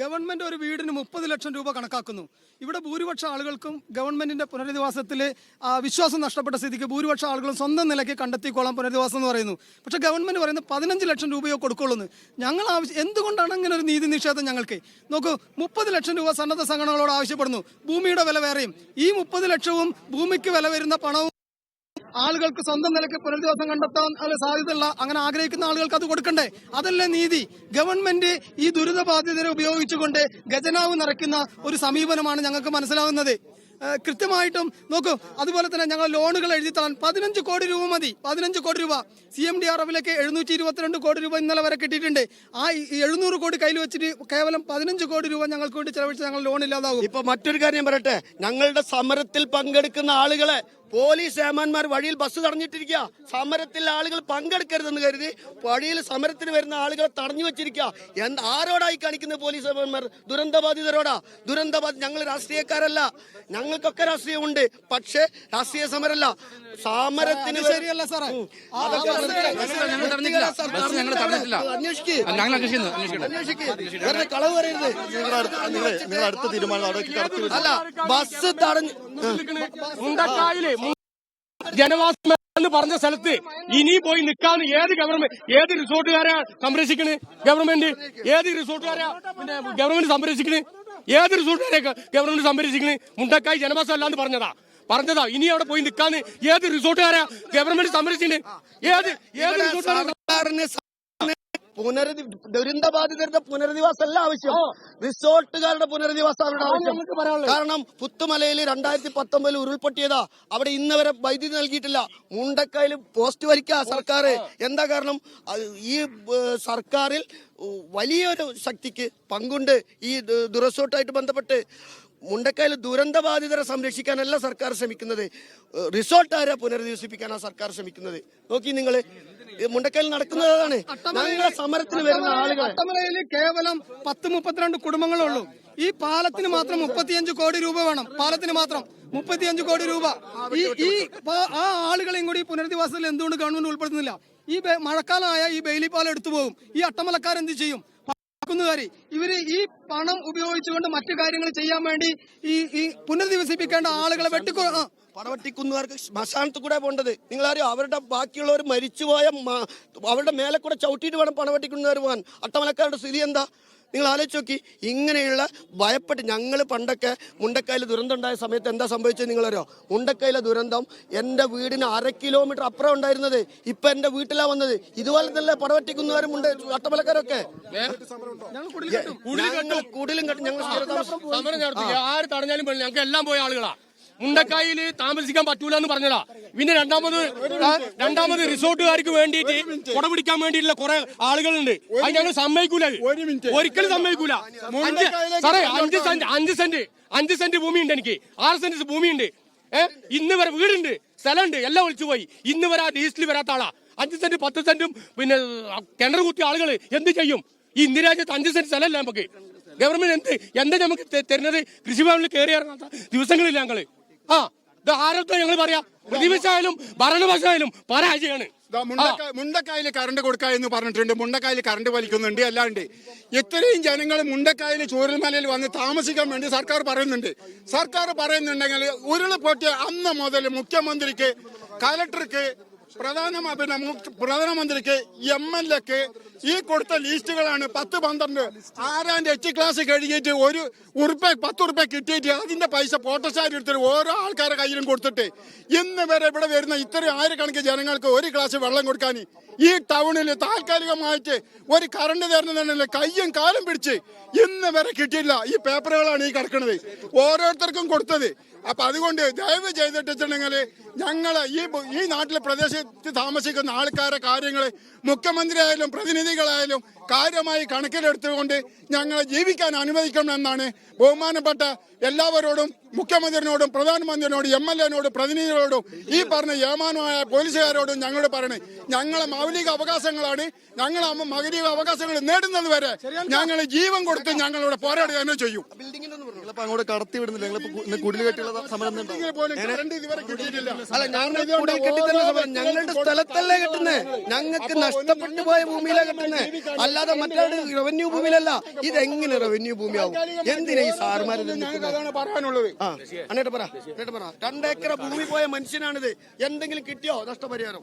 Government ഒരു വീടിന് മുപ്പത് ലക്ഷം രൂപ കണക്കാക്കുന്നു. ഇവിടെ ഭൂരിപക്ഷ ആളുകൾക്കും ഗവൺമെന്റിന്റെ പുനരധിവാസത്തിൽ വിശ്വാസം നഷ്ടപ്പെട്ട സ്ഥിതിക്ക് ഭൂരിപക്ഷ ആളുകളും സ്വന്തം നിലയ്ക്ക് കണ്ടെത്തിക്കോളാം പുനരധിവാസം എന്ന് പറയുന്നു. പക്ഷേ ഗവൺമെന്റ് പറയുന്നത് പതിനഞ്ച് ലക്ഷം രൂപയോ കൊടുക്കുള്ളൂ ഞങ്ങൾ ആവശ്യം എന്തുകൊണ്ടാണ് ഇങ്ങനെ ഒരു നീതി നിഷേധം ഞങ്ങൾക്ക്? നോക്കൂ മുപ്പത് ലക്ഷം രൂപ സന്നദ്ധ സംഘടനകളോട് ആവശ്യപ്പെടുന്നു. ഭൂമിയുടെ വില വേറെയും. ഈ മുപ്പത് ലക്ഷവും ഭൂമിക്ക് വില വരുന്ന പണവും ആളുകൾക്ക് സ്വന്തം നിലയ്ക്ക് പുനരധിവാസം കണ്ടെത്താൻ സാധ്യതയുള്ള അങ്ങനെ ആഗ്രഹിക്കുന്ന ആളുകൾക്ക് അത് കൊടുക്കണ്ടേ? അതല്ലേ നീതി. ഗവൺമെന്റ് ഈ ദുരിതബാധിതരെ ഉപയോഗിച്ചുകൊണ്ട് ഖജനാവ് നിറയ്ക്കുന്ന ഒരു സമീപനമാണ് ഞങ്ങൾക്ക് മനസ്സിലാവുന്നത്. ഏഹ് കൃത്യമായിട്ടും നോക്കൂ. അതുപോലെ തന്നെ ഞങ്ങൾ ലോണുകൾ എഴുതി തരാൻ പതിനഞ്ച് കോടി രൂപ മതി. പതിനഞ്ച് കോടി രൂപ. സി എം ഡി ആർ എഫിലേക്ക് എഴുന്നൂറ്റി ഇരുപത്തിരണ്ട് കോടി രൂപ ഇന്നലെ വരെ കിട്ടിയിട്ടുണ്ട്. ആ എഴുന്നൂറ് കോടി കയ്യിൽ വെച്ചിട്ട് കേവലം പതിനഞ്ച് കോടി രൂപ ഞങ്ങൾക്ക് വേണ്ടി ചെലവഴിച്ച് ഞങ്ങൾ ലോൺ ഇല്ലാതാകും. ഇപ്പൊ മറ്റൊരു കാര്യം പറയട്ടെ. ഞങ്ങളുടെ സമരത്തിൽ പങ്കെടുക്കുന്ന ആളുകളെ പോലീസ് ഏമാന്മാർ വഴിയിൽ ബസ് തടഞ്ഞിട്ടിരിക്കുക. സമരത്തിൽ ആളുകൾ പങ്കെടുക്കരുതെന്ന് കരുതി വഴിയിൽ സമരത്തിന് വരുന്ന ആളുകളെ തടഞ്ഞു വെച്ചിരിക്കുക. എന്ത് ആരോടായി കാണിക്കുന്ന പോലീസ് ഏമാന്മാർ ദുരന്തബാധിതരോടാ. ദുരന്തബാധി ഞങ്ങൾ രാഷ്ട്രീയക്കാരല്ല. ഞങ്ങൾക്കൊക്കെ രാഷ്ട്രീയമുണ്ട്. പക്ഷേ രാഷ്ട്രീയ സമരമല്ല സമരത്തിന് ശരിയല്ല സാറേ. ആ- ആ തടഞ്ഞിട്ടില്ല. ബസ് ഞങ്ങൾ തടഞ്ഞിട്ടില്ല. അന്വേഷിക്ക്. ഞങ്ങൾ അന്വേഷിക്കുന്നു അന്വേഷിക്കട്ടെ. അന്വേഷിക്ക്. വെറുതെ കളവ് പറയരുത്. നിങ്ങൾ അടുത്ത തീരുമാനം അല്ല ബസ് തടഞ്ഞു ജനവാസം എന്ന് പറഞ്ഞ സ്ഥലത്ത് ഇനി പോയി നിൽക്കാന്ന് ഏത് ഗവൺമെന്റ് ഏത് റിസോർട്ടുകാരാ സംരക്ഷിക്കണ്? ഗവൺമെന്റ്? ഏത് റിസോർട്ടുകാരാ പിന്നെ ഗവൺമെന്റ് സംരക്ഷിക്കണ്? ഏത് റിസോർട്ടുകാരെ ഗവൺമെന്റ് സംരക്ഷിക്കണ് മുണ്ടക്കായി ജനവാസം അല്ലാന്ന് പറഞ്ഞതാ. പറഞ്ഞതാ. ഇനി അവിടെ പോയി നിൽക്കാന്ന് ഏത് റിസോർട്ടുകാരാ ഗവൺമെന്റ് സംരക്ഷിക്കണ് ഏത് ഏത് റിസോർട്ടുകാരാ? പുനരധി ദുരന്തബാധിതരുടെ പുനരധിവാസം അല്ല ആവശ്യം റിസോർട്ടുകാരുടെ പുനരധിവാസം അവരുടെ ആവശ്യം. കാരണം പുത്തുമലയിൽ രണ്ടായിരത്തി പത്തൊമ്പതിൽ ഉരുൾപൊട്ടിയതാ. അവിടെ ഇന്നവരെ വൈദ്യുതി നൽകിയിട്ടില്ല. മുണ്ടക്കയിൽ പോസ്റ്റ് വരിക സർക്കാർ എന്താ കാരണം? ഈ സർക്കാരിൽ വലിയൊരു ശക്തിക്ക് പങ്കുണ്ട് ഈ ദുരസോട്ടായിട്ട് ബന്ധപ്പെട്ട്. മുണ്ടക്കയിൽ ദുരന്തബാധിതരെ സംരക്ഷിക്കാനല്ല സർക്കാർ ശ്രമിക്കുന്നത്. റിസോർട്ട് റിസോർട്ടുകാരെ പുനരധിവസിപ്പിക്കാനാണ് സർക്കാർ ശ്രമിക്കുന്നത്? നോക്കി നിങ്ങൾ മുണ്ടക്കയിൽ നടക്കുന്നത് അതാണ്. ഞങ്ങളെ സമരത്തിന് വരുന്ന ആളുകൾ അട്ടമലയിൽ കേവലം പത്ത് മുപ്പത്തിരണ്ട് കുടുംബങ്ങളേ ഉള്ളൂ. ഈ പാലത്തിന് മാത്രം മുപ്പത്തിയഞ്ച് കോടി രൂപ വേണം. പാലത്തിന് മാത്രം മുപ്പത്തിയഞ്ച് കോടി രൂപ. ഈ ഈ ആ ആളുകളെയും കൂടി പുനരധിവാസത്തിൽ എന്തുകൊണ്ട് ഗവൺമെന്റ് ഉൾപ്പെടുത്തുന്നില്ല? ഈ മഴക്കാലമായ ഈ ബെയിലി പാലം എടുത്തു പോകും. ഈ അട്ടമലക്കാരെന്ത് ചെയ്യും? ക്കുന്നുകാരി ഇവർ ഈ പണം ഉപയോഗിച്ചുകൊണ്ട് മറ്റു കാര്യങ്ങൾ ചെയ്യാൻ വേണ്ടി ഈ ഈ പുനരധിവസിപ്പിക്കേണ്ട ആളുകളെ വെട്ടിക്കൊ പണം വെട്ടിക്കുന്നവർക്ക് ശ്മശാനത്ത് കൂടെ പോകേണ്ടത് നിങ്ങളറിയോ അവരുടെ ബാക്കിയുള്ളവർ മരിച്ചുപോയ അവരുടെ മേലെ കൂടെ ചവിട്ടിയിട്ട് വേണം പണവട്ടിക്കുന്നുകാർ പോകാൻ അട്ടമലക്കാരുടെ സ്ഥിതി എന്താ? നിങ്ങൾ ആലോചിച്ച് നോക്കി ഇങ്ങനെയുള്ള ഭയപ്പെട്ട് ഞങ്ങൾ പണ്ടൊക്കെ മുണ്ടക്കയിൽ ദുരന്തം ഉണ്ടായ സമയത്ത് എന്താ സംഭവിച്ചത് നിങ്ങളറിയോ? മുണ്ടക്കയിലെ ദുരന്തം എന്റെ വീടിന് അര കിലോമീറ്റർ അപ്പുറം ഉണ്ടായിരുന്നത്. ഇപ്പൊ എന്റെ വീട്ടിലാ വന്നത്. ഇതുപോലെ തന്നെ പടവട്ടിക്കുന്നുകാരും ഉണ്ട് അട്ടമലക്കാരൊക്കെ. ഞങ്ങൾ കൂടുതലും കേട്ടു. ഞങ്ങൾ സ്ഥിരതാമസം സമരം നടത്തി. ആര് തടഞ്ഞാലും ഞങ്ങൾക്ക് എല്ലാം പോയ ആളുകളാ. മുണ്ടക്കായിൽ താമസിക്കാൻ പറ്റൂല എന്ന് പറഞ്ഞതാ. പിന്നെ രണ്ടാമത് രണ്ടാമത് റിസോർട്ടുകാർക്ക് വേണ്ടിയിട്ട് കുട പിടിക്കാൻ വേണ്ടിയിട്ടുള്ള കുറെ ആളുകളുണ്ട്. അത് ഞങ്ങൾ സമ്മതിക്കൂല. ഒരിക്കലും സമ്മതിക്കൂല. അഞ്ച് സാറേ അഞ്ച് സെന്റ് അഞ്ച് സെന്റ് അഞ്ച് സെന്റ് ഭൂമി ഉണ്ട് എനിക്ക്. ആറ് സെന്റ് ഭൂമിയുണ്ട്. ഏഹ് ഇന്ന് വരെ വീടുണ്ട് സ്ഥലമുണ്ട് എല്ലാം ഒളിച്ചു പോയി. ഇന്ന് വരെ ആ ലിസ്റ്റിൽ വരാത്ത ആളാ. അഞ്ച് സെന്റ് പത്ത് സെന്റും പിന്നെ കിണർ കുത്തിയ ആളുകൾ എന്ത് ചെയ്യും? ഈ ഇന്ദിരാജ്യത്ത് അഞ്ച് സെന്റ് സ്ഥലമല്ല നമുക്ക്. ഗവൺമെന്റ് എന്ത് എന്താ നമുക്ക് തരുന്നത്? കൃഷിഭവനിൽ കയറി ഇറങ്ങാത്ത ദിവസങ്ങളില്ല ഞങ്ങൾ. ആ ആരൊക്കെ ഞങ്ങൾ പറയാം? പ്രതിപക്ഷമായാലും ഭരണപക്ഷമായാലും പരാജയമാണ് മുണ്ടക്കായൽ കറണ്ട് കൊടുക്ക എന്ന് പറഞ്ഞിട്ടുണ്ട്. മുണ്ടക്കായൽ കറണ്ട് വലിക്കുന്നുണ്ട് അല്ലാണ്ട്. ഇത്രയും ജനങ്ങൾ മുണ്ടക്കായൽ ചൂരൽമലയിൽ വന്ന് താമസിക്കാൻ വേണ്ടി സർക്കാർ പറയുന്നുണ്ട്. സർക്കാർ പറയുന്നുണ്ടെങ്കിൽ ഉരുളപ്പൊട്ടിയ അന്ന് മുതൽ മുഖ്യമന്ത്രിക്ക് കലക്ടർക്ക് പ്രധാന പ്രധാനമന്ത്രിക്ക് എം എൽ എക്ക് ഈ കൊടുത്ത ലിസ്റ്റുകളാണ് പത്ത് പന്ത്രണ്ട്. ആരാന്റെ എച്ച് ക്ലാസ് കഴിഞ്ഞിട്ട് ഒരു ഉറുപ്പ പത്ത് ഉറുപ്പ കിട്ടിയിട്ട് അതിന്റെ പൈസ പോട്ടസാരി എടുത്തിട്ട് ഓരോ ആൾക്കാരുടെ കയ്യിലും കൊടുത്തിട്ട് ഇന്ന് വരെ ഇവിടെ വരുന്ന ഇത്രയും ആയിരക്കണക്കിന് ജനങ്ങൾക്ക് ഒരു ഗ്ലാസ് വെള്ളം കൊടുക്കാൻ ഈ ടൗണിൽ താൽക്കാലികമായിട്ട് ഒരു കറണ്ട് തരുന്നതുണ്ടെങ്കിൽ കയ്യും കാലും പിടിച്ച് ഇന്ന് വരെ കിട്ടിയില്ല ഈ പേപ്പറുകളാണ് ഈ കിടക്കുന്നത് ഓരോരുത്തർക്കും കൊടുത്തത്. അപ്പൊ അതുകൊണ്ട് ദയവ് ചെയ്തിട്ടുണ്ടെങ്കിൽ ഞങ്ങൾ ഈ ഈ നാട്ടിലെ പ്രദേശത്ത് താമസിക്കുന്ന ആൾക്കാരെ കാര്യങ്ങൾ മുഖ്യമന്ത്രി ആയാലും പ്രതിനിധികളായാലും കാര്യമായി കണക്കിലെടുത്തുകൊണ്ട് ഞങ്ങളെ ജീവിക്കാൻ അനുവദിക്കണമെന്നാണ് ബഹുമാനപ്പെട്ട എല്ലാവരോടും മുഖ്യമന്ത്രിയോടും പ്രധാനമന്ത്രിയോടും എം എൽ എനോടും പ്രതിനിധികളോടും ഈ പറഞ്ഞ യമാനുമായ പോലീസുകാരോടും ഞങ്ങളോട് പറയണേ ഞങ്ങളെ മൗലിക അവകാശങ്ങളാണ് ഞങ്ങൾ ആ മൗലിക അവകാശങ്ങൾ നേടുന്നത് വരെ ഞങ്ങൾ ജീവൻ കൊടുത്ത് ഞങ്ങളോട് പോരാടുക തന്നെ ചെയ്യും അങ്ങോട്ട് കടത്തി വിടുന്നില്ല സമരം ഉണ്ടോ ഇതിന് പോലും കറണ്ട് ഇതുവരെ കിട്ടിയിട്ടില്ല അല്ല ഞങ്ങൾ ഞങ്ങളുടെ സ്ഥലത്തല്ലേ കെട്ടുന്നേ ഞങ്ങൾക്ക് നഷ്ടപ്പെട്ടു പോയ ഭൂമിയിലാ കെട്ടുന്നേ അല്ലാതെ മറ്റൊരു റവന്യൂ ഭൂമിയിലല്ല ഇതെങ്ങനെ റവന്യൂ ഭൂമിയാവും എന്തിനാ ഈ സാർമാരെ പറയാനുള്ളത് ആ എന്നിട്ട് പറ എന്നിട്ട് പറ. രണ്ടേക്കർ ഭൂമി പോയ മനുഷ്യനാണിത്. എന്തെങ്കിലും കിട്ടിയോ നഷ്ടപരിഹാരം?